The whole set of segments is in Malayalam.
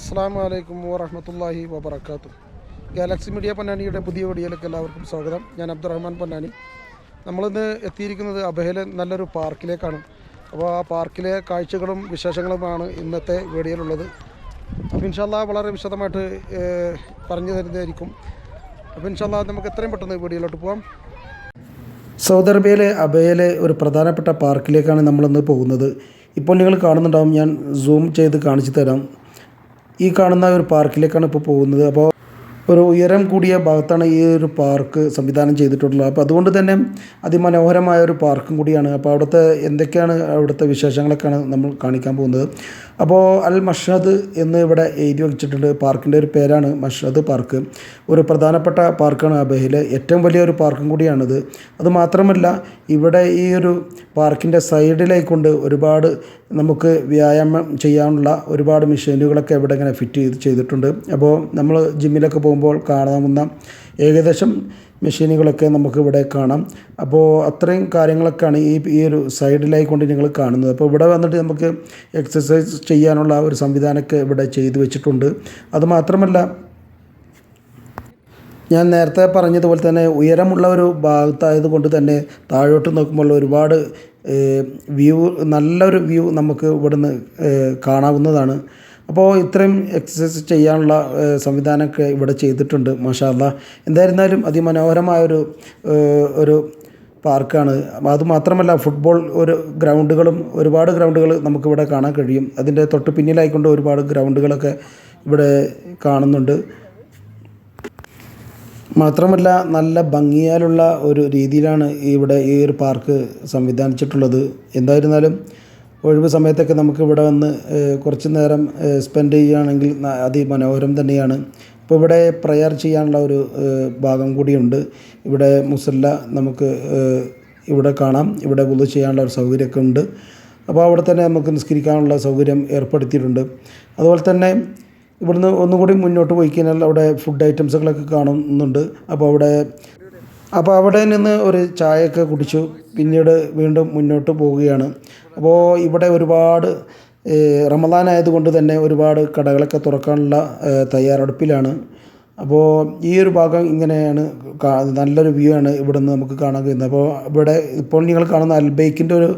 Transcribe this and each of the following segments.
അസ്സാം വലൈക്കും വറഹമത്തല്ലാഹി വബർക്കാത്തു ഗാലക്സി മീഡിയ പൊന്നാനിയുടെ പുതിയ വീഡിയോയിലേക്ക് എല്ലാവർക്കും സ്വാഗതം. ഞാൻ അബ്ദുറഹ്മാൻ പൊന്നാനി. നമ്മളിന്ന് എത്തിയിരിക്കുന്നത് അബഹയിലെ നല്ലൊരു പാർക്കിലേക്കാണ്. അപ്പോൾ ആ പാർക്കിലെ കാഴ്ചകളും വിശേഷങ്ങളുമാണ് ഇന്നത്തെ വീഡിയോയിലുള്ളത്. അപ്പോൾ ഇൻഷാല്ല വളരെ വിശദമായിട്ട് പറഞ്ഞു തരുന്നതായിരിക്കും. അപ്പോൾ ഇൻഷാല്ല നമുക്ക് എത്രയും പെട്ടെന്ന് വീഡിയോയിലോട്ട് പോകാം സൗദി അറേബ്യയിലെ അബയയിലെ ഒരു പ്രധാനപ്പെട്ട പാർക്കിലേക്കാണ് നമ്മളിന്ന് പോകുന്നത്. ഇപ്പോൾ നിങ്ങൾ കാണുന്നുണ്ടാവും ഞാൻ സൂം ചെയ്ത് കാണിച്ചു തരാം. ഈ കാണുന്ന ഒരു പാർക്കിലേക്കാണ് ഇപ്പോൾ പോകുന്നത്. അപ്പോൾ ഒരു ഉയരം കൂടിയ ഭാഗത്താണ് ഈ ഒരു പാർക്ക് സംവിധാനം ചെയ്തിട്ടുള്ളത്. അപ്പോൾ അതുകൊണ്ട് തന്നെ അതിമനോഹരമായ ഒരു പാർക്കും കൂടിയാണ്. അപ്പോൾ അവിടുത്തെ എന്തൊക്കെയാണ് അവിടുത്തെ വിശേഷങ്ങളൊക്കെയാണ് നമ്മൾ കാണിക്കാൻ പോകുന്നത്. അപ്പോൾ അൽ മഷദ് എന്ന് ഇവിടെ എഴുതി വെച്ചിട്ടുണ്ട്. പാർക്കിന്റെ ഒരു പേരാണ് മഷദ് പാർക്ക്. ഒരു പ്രധാനപ്പെട്ട പാർക്കാണ് അബഹയിലെ ഏറ്റവും വലിയ ഒരു പാർക്കും കൂടിയാണിത്. അതുമാത്രമല്ല ഇവിടെ ഈ ഒരു പാർക്കിന്റെ സൈഡിലേക്കൊണ്ട് ഒരുപാട് നമുക്ക് വ്യായാമം ചെയ്യാനുള്ള ഒരുപാട് മെഷീനുകളൊക്കെ ഇവിടെ ഇങ്ങനെ ഫിറ്റ് ചെയ്ത് ചെയ്തിട്ടുണ്ട്. അപ്പോൾ നമ്മൾ ജിമ്മിലൊക്കെ പോകുമ്പോൾ കാണാവുന്ന ഏകദേശം മെഷീനുകളൊക്കെ നമുക്ക് ഇവിടെ കാണാം. അപ്പോൾ അത്രയും കാര്യങ്ങളൊക്കെയാണ് ഈ ഈ ഒരു സൈഡിലായിക്കൊണ്ട് ഞങ്ങൾ കാണുന്നത്. അപ്പോൾ ഇവിടെ വന്നിട്ട് നമുക്ക് എക്സസൈസ് ചെയ്യാനുള്ള ഒരു സംവിധാനമൊക്കെ ഇവിടെ ചെയ്തു വെച്ചിട്ടുണ്ട്. അതുമാത്രമല്ല ഞാൻ നേരത്തെ പറഞ്ഞതുപോലെ തന്നെ ഉയരമുള്ള ഒരു ഭാഗത്തായത് കൊണ്ട് തന്നെ താഴോട്ട് നോക്കുമ്പോൾ ഒരുപാട് വ്യൂ നല്ലൊരു വ്യൂ നമുക്ക് ഇവിടുന്ന് കാണാവുന്നതാണ്. അപ്പോൾ ഇത്രയും എക്സസൈസ് ചെയ്യാനുള്ള സംവിധാനമൊക്കെ ഇവിടെ ചെയ്തിട്ടുണ്ട് മാഷാല്ല എന്തായിരുന്നാലും അതിമനോഹരമായൊരു ഒരു പാർക്കാണ്. അതുമാത്രമല്ല ഫുട്ബോൾ ഒരു ഗ്രൗണ്ടുകളും ഒരുപാട് ഗ്രൗണ്ടുകൾ നമുക്കിവിടെ കാണാൻ കഴിയും. അതിന്റെ തൊട്ട് പിന്നിലായിക്കൊണ്ട് ഒരുപാട് ഗ്രൗണ്ടുകളൊക്കെ ഇവിടെ കാണുന്നുണ്ട്. മാത്രമല്ല നല്ല ഭംഗിയാലുള്ള ഒരു രീതിയിലാണ് ഇവിടെ ഈ ഒരു പാർക്ക് സംവിധാനിച്ചിട്ടുള്ളത്. എന്തായിരുന്നാലും ഒഴിവ് സമയത്തൊക്കെ നമുക്ക് ഇവിടെ വന്ന് കുറച്ച് നേരം സ്പെൻഡ് ചെയ്യുകയാണെങ്കിൽ അതിമനോഹരം തന്നെയാണ്. ഇപ്പോൾ ഇവിടെ പ്രയർ ചെയ്യാനുള്ള ഒരു ഭാഗം കൂടിയുണ്ട്. ഇവിടെ മുസല്ല നമുക്ക് ഇവിടെ കാണാം. ഇവിടെ വുളു ചെയ്യാനുള്ള ഒരു സൗകര്യമൊക്കെ ഉണ്ട്. അപ്പോൾ അവിടെ തന്നെ നമുക്ക് നിസ്കരിക്കാനുള്ള സൗകര്യം ഏർപ്പെടുത്തിയിട്ടുണ്ട്. അതുപോലെ തന്നെ ഇവിടുന്ന് ഒന്നുകൂടി മുന്നോട്ട് പോയി കഴിഞ്ഞാൽ അവിടെ ഫുഡ് ഐറ്റംസുകളൊക്കെ കാണുന്നുണ്ട്. അപ്പോൾ അവിടെ അപ്പോൾ അവിടെ നിന്ന് ഒരു ചായയൊക്കെ കുടിച്ചു. പിന്നീട് വീണ്ടും മുന്നോട്ട് പോവുകയാണ്. അപ്പോൾ ഇവിടെ ഒരുപാട് റമദാൻ ആയതുകൊണ്ട് തന്നെ ഒരുപാട് കടകളൊക്കെ തുറക്കാനുള്ള തയ്യാറെടുപ്പിലാണ്. അപ്പോൾ ഈ ഒരു ഭാഗം ഇങ്ങനെയാണ് നല്ലൊരു വ്യൂ ആണ് ഇവിടെ നിന്ന് നമുക്ക് കാണാൻ കഴിയുന്നത്. അപ്പോൾ ഇവിടെ ഇപ്പോൾ നിങ്ങൾ കാണുന്ന അൽബൈക്കിന്റെ ഒരു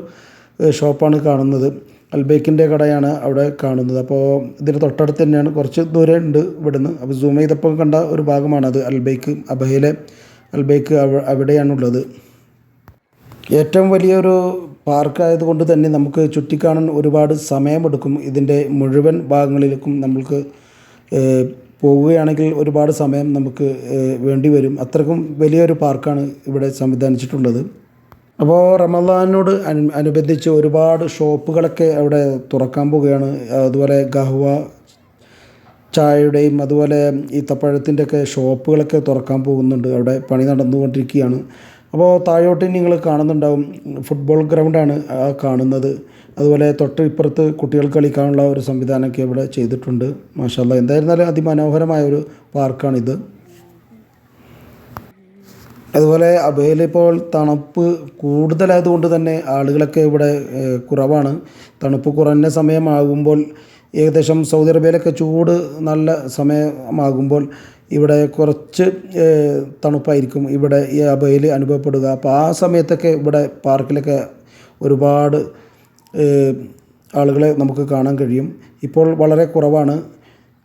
ഷോപ്പാണ് കാണുന്നത്. അൽബൈക്കിന്റെ കടയാണ് അവിടെ കാണുന്നത്. അപ്പോൾ ഇതിന് തൊട്ടടുത്ത് തന്നെയാണ് കുറച്ച് ദൂരെ ഉണ്ട് ഇവിടുന്ന്. അപ്പോൾ സൂം ചെയ്തപ്പോൾ കണ്ട ഒരു ഭാഗമാണത് അൽബൈക്ക് അബഹയിലെ അൽബൈക്ക് അവ അവിടെയാണുള്ളത്. ഏറ്റവും വലിയൊരു പാർക്കായതുകൊണ്ട് തന്നെ നമുക്ക് ചുറ്റിക്കാണാൻ ഒരുപാട് സമയമെടുക്കും. ഇതിന്റെ മുഴുവൻ ഭാഗങ്ങളിലേക്കും നമ്മൾക്ക് പോവുകയാണെങ്കിൽ ഒരുപാട് സമയം നമുക്ക് വേണ്ടി വരും അത്രക്കും വലിയൊരു പാർക്കാണ് ഇവിടെ സംവിധാനിച്ചിട്ടുള്ളത്. അപ്പോൾ റമദാനോട് അനു അനുബന്ധിച്ച് ഒരുപാട് ഷോപ്പുകളൊക്കെ അവിടെ തുറക്കാൻ പോവുകയാണ്. അതുപോലെ ഗഹ്വ ചായയുടെയും അതുപോലെ ഈത്തപ്പഴത്തിന്റെ ഒക്കെ ഷോപ്പുകളൊക്കെ തുറക്കാൻ പോകുന്നുണ്ട്. അവിടെ പണി നടന്നുകൊണ്ടിരിക്കുകയാണ്. അപ്പോൾ താഴോട്ട് നിങ്ങൾ കാണുന്നുണ്ടാവും ഫുട്ബോൾ ഗ്രൗണ്ടാണ് കാണുന്നത്. അതുപോലെ തൊട്ട് ഇപ്പുറത്ത് കുട്ടികൾക്ക് കളിക്കാനുള്ള ഒരു സംവിധാനമൊക്കെ ഇവിടെ ചെയ്തിട്ടുണ്ട്. മാഷാല്ല എന്തായിരുന്നാലും അതിമനോഹരമായ ഒരു പാർക്കാണിത്. അതുപോലെ അബയിൽ ഇപ്പോൾ തണുപ്പ് കൂടുതലായതുകൊണ്ട് തന്നെ ആളുകളൊക്കെ ഇവിടെ കുറവാണ്. തണുപ്പ് കുറഞ്ഞ സമയമാകുമ്പോൾ ഏകദേശം സൗദി അറേബ്യയിലൊക്കെ ചൂട് നല്ല സമയമാകുമ്പോൾ ഇവിടെ കുറച്ച് തണുപ്പായിരിക്കും ഇവിടെ ഈ അബയിൽ അനുഭവപ്പെടുക. അപ്പോൾ ആ സമയത്തൊക്കെ ഇവിടെ പാർക്കിലൊക്കെ ഒരുപാട് ആളുകളെ നമുക്ക് കാണാൻ കഴിയും. ഇപ്പോൾ വളരെ കുറവാണ്.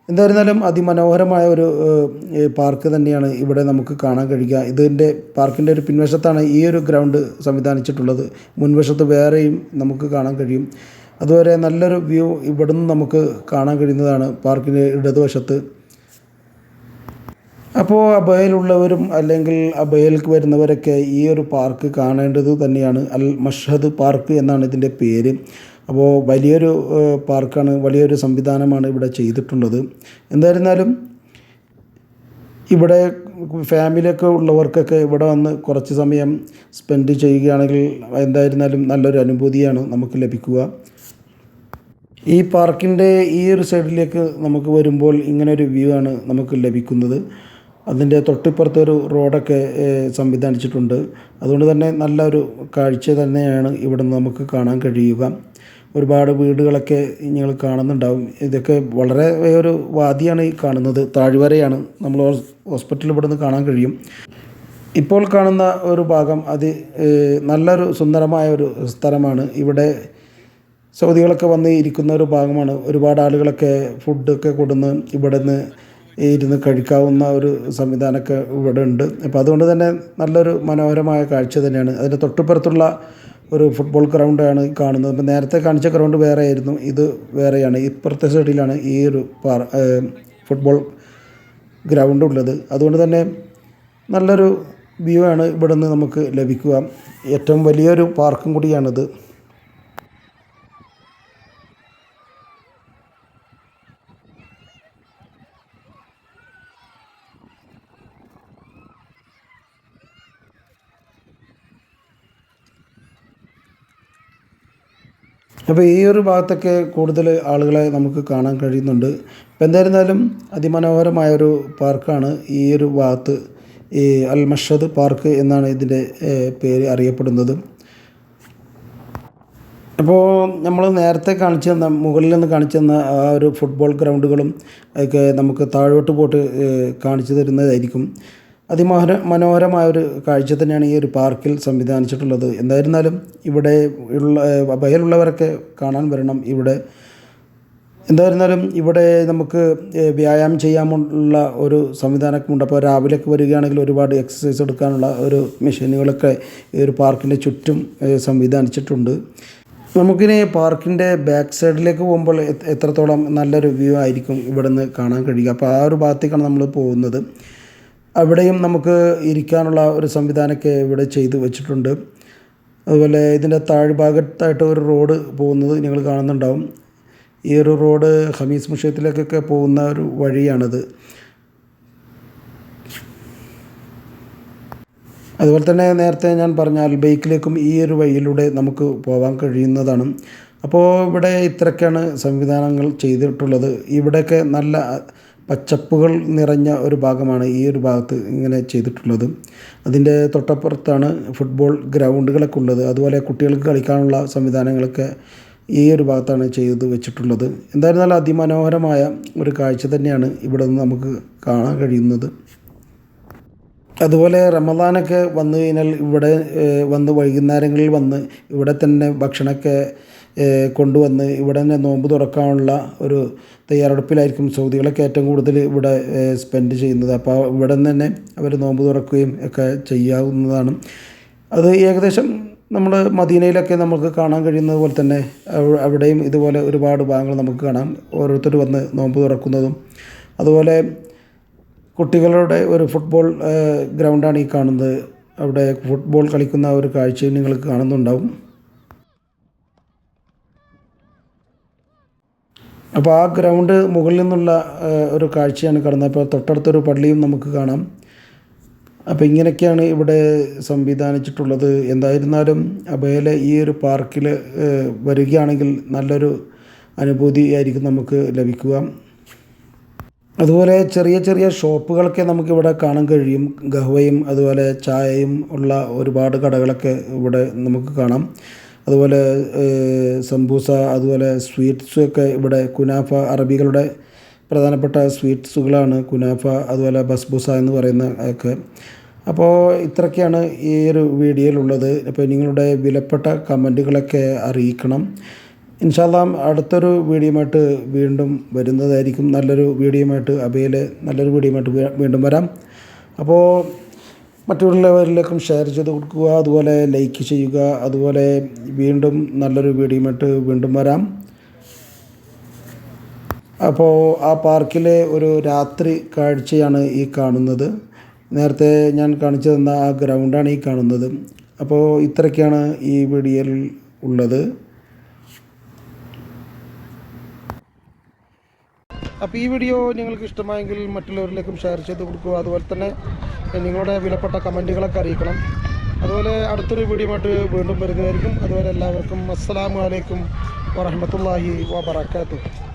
എന്തായിരുന്നാലും അതിമനോഹരമായ ഒരു പാർക്ക് തന്നെയാണ് ഇവിടെ നമുക്ക് കാണാൻ കഴിയുക. ഇതിന്റെ പാർക്കിന്റെ ഒരു പിൻവശത്താണ് ഈ ഒരു ഗ്രൗണ്ട് സംവിധാനിച്ചിട്ടുള്ളത്. മുൻവശത്ത് വേറെയും നമുക്ക് കാണാൻ കഴിയും. അതുവരെ നല്ലൊരു വ്യൂ ഇവിടുന്ന് നമുക്ക് കാണാൻ കഴിയുന്നതാണ് പാർക്കിന്റെ ഇടതുവശത്ത്. അപ്പോൾ അബയിലുള്ളവരും അല്ലെങ്കിൽ അബയിലേക്ക് വരുന്നവരൊക്കെ ഈ ഒരു പാർക്ക് കാണേണ്ടത് തന്നെയാണ്. അൽ മഷഹദ് പാർക്ക് എന്നാണ് ഇതിന്റെ പേര്. അപ്പോൾ വലിയൊരു പാർക്കാണ് വലിയൊരു സംവിധാനമാണ് ഇവിടെ ചെയ്തിട്ടുള്ളത്. എന്തായിരുന്നാലും ഇവിടെ ഫാമിലിയൊക്കെ ഉള്ളവർക്കൊക്കെ ഇവിടെ വന്ന് കുറച്ച് സമയം സ്പെൻഡ് ചെയ്യുകയാണെങ്കിൽ എന്തായിരുന്നാലും നല്ലൊരു അനുഭൂതിയാണ് നമുക്ക് ലഭിക്കുക. ഈ പാർക്കിന്റെ ഈ ഒരു സൈഡിലേക്ക് നമുക്ക് വരുമ്പോൾ ഇങ്ങനെ ഒരു വ്യൂ ആണ് നമുക്ക് ലഭിക്കുന്നത്. അതിന്റെ തൊട്ടിപ്പുറത്ത് ഒരു റോഡൊക്കെ സംവിധാനിച്ചിട്ടുണ്ട്. അതുകൊണ്ട് തന്നെ നല്ലൊരു കാഴ്ച തന്നെയാണ് ഇവിടെ നിന്ന് നമുക്ക് കാണാൻ കഴിയുക. ഒരുപാട് വീടുകളൊക്കെ നിങ്ങൾ കാണുന്നുണ്ടാവും. ഇതൊക്കെ വളരെ ഒരു വാദിയാണ് ഈ കാണുന്നത്. താഴ്വരയാണ് നമ്മൾ ഹോസ് ഹോസ്പിറ്റലിൽ ഇവിടെ നിന്ന് കാണാൻ കഴിയും. ഇപ്പോൾ കാണുന്ന ഒരു ഭാഗം അത് നല്ലൊരു സുന്ദരമായ ഒരു സ്ഥലമാണ്. ഇവിടെ സൗദികളൊക്കെ വന്ന് ഇരിക്കുന്ന ഒരു ഭാഗമാണ്. ഒരുപാട് ആളുകളൊക്കെ ഫുഡൊക്കെ കൊടുന്ന് ഇവിടെ നിന്ന് ഇരുന്ന് കഴിക്കാവുന്ന ഒരു സംവിധാനമൊക്കെ ഇവിടെ ഉണ്ട്. അപ്പോൾ അതുകൊണ്ട് തന്നെ നല്ലൊരു മനോഹരമായ കാഴ്ച തന്നെയാണ്. അതിന്റെ തൊട്ടുപുറത്തുള്ള ഒരു ഫുട്ബോൾ ഗ്രൗണ്ടാണ് കാണുന്നത്. അപ്പോൾ നേരത്തെ കാണിച്ച ഗ്രൗണ്ട് വേറെ ആയിരുന്നു. ഇത് വേറെയാണ്. ഇപ്പുറത്തെ സൈഡിലാണ് ഈ ഒരു പാർ ഫുട്ബോൾ ഗ്രൗണ്ട് ഉള്ളത്. അതുകൊണ്ട് തന്നെ നല്ലൊരു വ്യൂ ആണ് ഇവിടെ നിന്ന് നമുക്ക് ലഭിക്കുക. ഏറ്റവും വലിയൊരു പാർക്കും കൂടിയാണിത്. അപ്പോൾ ഈ ഒരു ഭാഗത്തൊക്കെ കൂടുതൽ ആളുകളെ നമുക്ക് കാണാൻ കഴിയുന്നുണ്ട്. അപ്പോൾ എന്തായിരുന്നാലും അതിമനോഹരമായ ഒരു പാർക്കാണ് ഈ ഒരു ഭാഗത്ത് ഈ അൽമഷദ് പാർക്ക് എന്നാണ് ഇതിന്റെ പേര് അറിയപ്പെടുന്നത്. അപ്പോൾ നമ്മൾ നേരത്തെ കാണിച്ചു തന്ന മുകളിൽ നിന്ന് കാണിച്ചു തന്ന ആ ഒരു ഫുട്ബോൾ ഗ്രൗണ്ടുകളും ഒക്കെ നമുക്ക് താഴോട്ട് പോയിട്ട് കാണിച്ചു തരുന്നതായിരിക്കും. അതിമനോഹര മനോഹരമായ ഒരു കാഴ്ച തന്നെയാണ് ഈ ഒരു പാർക്കിൽ സംവിധാനിച്ചിട്ടുള്ളത്. എന്തായിരുന്നാലും ഇവിടെ ഉള്ള ഏഹ്, ബയലുള്ളവരൊക്കെ കാണാൻ വരണം ഇവിടെ. എന്തായിരുന്നാലും ഇവിടെ നമുക്ക് വ്യായാമം ചെയ്യാമുള്ള ഒരു സംവിധാനമൊക്കെ ഉണ്ട്. അപ്പോൾ രാവിലെയൊക്കെ വരികയാണെങ്കിൽ ഒരുപാട് എക്സസൈസ് എടുക്കാനുള്ള ഒരു മെഷീനുകളൊക്കെ ഈ ഒരു പാർക്കിന്റെ ചുറ്റും സംവിധാനിച്ചിട്ടുണ്ട്. നമുക്കിനി പാർക്കിന്റെ ബാക്ക് സൈഡിലേക്ക് പോകുമ്പോൾ എത്രത്തോളം നല്ലൊരു വ്യൂ ആയിരിക്കും ഇവിടെ നിന്ന് കാണാൻ കഴിയുക? അപ്പോൾ ആ ഒരു ഭാഗത്തേക്കാണ് നമ്മൾ പോകുന്നത്. അവിടെയും നമുക്ക് ഇരിക്കാനുള്ള ഒരു സംവിധാനമൊക്കെ ഇവിടെ ചെയ്തു വെച്ചിട്ടുണ്ട്. അതുപോലെ ഇതിന്റെ താഴ്ഭാഗത്തായിട്ട് ഒരു റോഡ് പോകുന്നത് നിങ്ങൾ കാണുന്നുണ്ടാവും. ഈ ഒരു റോഡ് ഹമീസ് മുഷയത്തിലേക്കൊക്കെ പോകുന്ന ഒരു വഴിയാണിത്. അതുപോലെ തന്നെ നേരത്തെ ഞാൻ പറഞ്ഞ അൽബൈക്കിലേക്കും ഈ ഒരു വഴിയിലൂടെ നമുക്ക് പോകാൻ കഴിയുന്നതാണ്. അപ്പോൾ ഇവിടെ ഇത്രയൊക്കെയാണ് സംവിധാനങ്ങൾ ചെയ്തിട്ടുള്ളത്. ഇവിടെയൊക്കെ നല്ല പച്ചപ്പുകൾ നിറഞ്ഞ ഒരു ഭാഗമാണ് ഈ ഒരു ഭാഗത്ത് ഇങ്ങനെ ചെയ്തിട്ടുള്ളത്. അതിന്റെ തൊട്ടപ്പുറത്താണ് ഫുട്ബോൾ ഗ്രൗണ്ടുകളൊക്കെ ഉള്ളത്. അതുപോലെ കുട്ടികൾക്ക് കളിക്കാനുള്ള സംവിധാനങ്ങളൊക്കെ ഈ ഒരു ഭാഗത്താണ് ചെയ്ത് വെച്ചിട്ടുള്ളത്. എന്തായിരുന്നാലും അതിമനോഹരമായ ഒരു കാഴ്ച തന്നെയാണ് ഇവിടെ നിന്ന് നമുക്ക് കാണാൻ കഴിയുന്നത്. അതുപോലെ റമദാനൊക്കെ വന്നു കഴിഞ്ഞാൽ ഇവിടെ വന്ന് വൈകുന്നേരങ്ങളിൽ വന്ന് ഇവിടെ തന്നെ ഭക്ഷണമൊക്കെ കൊണ്ടുവന്ന് ഇവിടെ തന്നെ നോമ്പ് തുറക്കാനുള്ള ഒരു തയ്യാറെടുപ്പിലായിരിക്കും സൗദികളൊക്കെ ഏറ്റവും കൂടുതൽ ഇവിടെ സ്പെൻഡ് ചെയ്യുന്നത്. അപ്പോൾ ഇവിടെ നിന്ന് തന്നെ അവർ നോമ്പ് തുറക്കുകയും ഒക്കെ ചെയ്യാവുന്നതാണ്. അത് ഏകദേശം നമ്മൾ മദീനയിലൊക്കെ നമുക്ക് കാണാൻ കഴിയുന്നത് പോലെ തന്നെ അവിടെയും ഇതുപോലെ ഒരുപാട് ഭാഗങ്ങൾ നമുക്ക് കാണാം. ഓരോരുത്തർ വന്ന് നോമ്പ് തുറക്കുന്നതും. അതുപോലെ കുട്ടികളുടെ ഒരു ഫുട്ബോൾ ഗ്രൗണ്ടാണ് ഈ കാണുന്നത്. അവിടെ ഫുട്ബോൾ കളിക്കുന്ന ഒരു കാഴ്ചയും നിങ്ങൾ കാണുന്നുണ്ടാവും. അപ്പോൾ ആ ഗ്രൗണ്ട് മുകളിൽ നിന്നുള്ള ഒരു കാഴ്ചയാണ് കാണുന്നത് അപ്പോൾ തൊട്ടടുത്തൊരു പള്ളിയും നമുക്ക് കാണാം. അപ്പോൾ ഇങ്ങനെയൊക്കെയാണ് ഇവിടെ സംവിധാനിച്ചിട്ടുള്ളത്. എന്തായിരുന്നാലും അബേലെ ഈ ഒരു പാർക്കിൽ വരികയാണെങ്കിൽ നല്ലൊരു അനുഭൂതി ആയിരിക്കും നമുക്ക് ലഭിക്കുക. അതുപോലെ ചെറിയ ചെറിയ ഷോപ്പുകളൊക്കെ നമുക്കിവിടെ കാണാൻ കഴിയും. ഗഹ്വയും അതുപോലെ ചായയും ഉള്ള ഒരുപാട് കടകളൊക്കെ ഇവിടെ നമുക്ക് കാണാം. അതുപോലെ സംബൂസ അതുപോലെ സ്വീറ്റ്സ് ഒക്കെ ഇവിടെ കുനാഫ അറബികളുടെ പ്രധാനപ്പെട്ട സ്വീറ്റ്സുകളാണ്. കുനാഫ അതുപോലെ ബസ്ബൂസ എന്ന് പറയുന്ന ഒക്കെ. അപ്പോൾ ഇത്രയൊക്കെയാണ് ഈ ഒരു വീഡിയോയിലുള്ളത്. അപ്പോൾ നിങ്ങളുടെ വിലപ്പെട്ട കമന്റുകളൊക്കെ അറിയിക്കണം. ഇൻഷാല്ലാം അടുത്തൊരു വീഡിയോയുമായിട്ട് വീണ്ടും വരുന്നതായിരിക്കും. നല്ലൊരു വീഡിയോയുമായിട്ട് അബയിലെ നല്ലൊരു വീഡിയോയുമായിട്ട് വീണ്ടും വരാം. അപ്പോൾ മറ്റുള്ളവരിലേക്കും ഷെയർ ചെയ്ത് കൊടുക്കുക അതുപോലെ ലൈക്ക് ചെയ്യുക അതുപോലെ വീണ്ടും നല്ലൊരു വീഡിയോയുമായിട്ട് വീണ്ടും വരാം. അപ്പോൾ ആ പാർക്കിലെ ഒരു രാത്രി കാഴ്ചയാണ് ഈ കാണുന്നത്. നേരത്തെ ഞാൻ കാണിച്ചു തന്ന ആ ഗ്രൗണ്ടാണ് ഈ കാണുന്നത്. അപ്പോൾ ഇത്രയൊക്കെയാണ് ഈ വീഡിയോയിൽ ഉള്ളത്. അപ്പോൾ ഈ വീഡിയോ നിങ്ങൾക്ക് ഇഷ്ടമായെങ്കിൽ മറ്റുള്ളവരിലേക്കും ഷെയർ ചെയ്ത് കൊടുക്കുക. അതുപോലെ തന്നെ നിങ്ങളുടെ വിലപ്പെട്ട കമന്റുകളൊക്കെ അറിയിക്കണം. അതുപോലെ അടുത്തൊരു വീഡിയോ ആയിട്ട് വീണ്ടും വരുന്നതായിരിക്കും. അതുപോലെ എല്ലാവർക്കും അസ്സാം വലൈക്കും വറഹമത്തല്ലാഹി വബറകാതുഹു.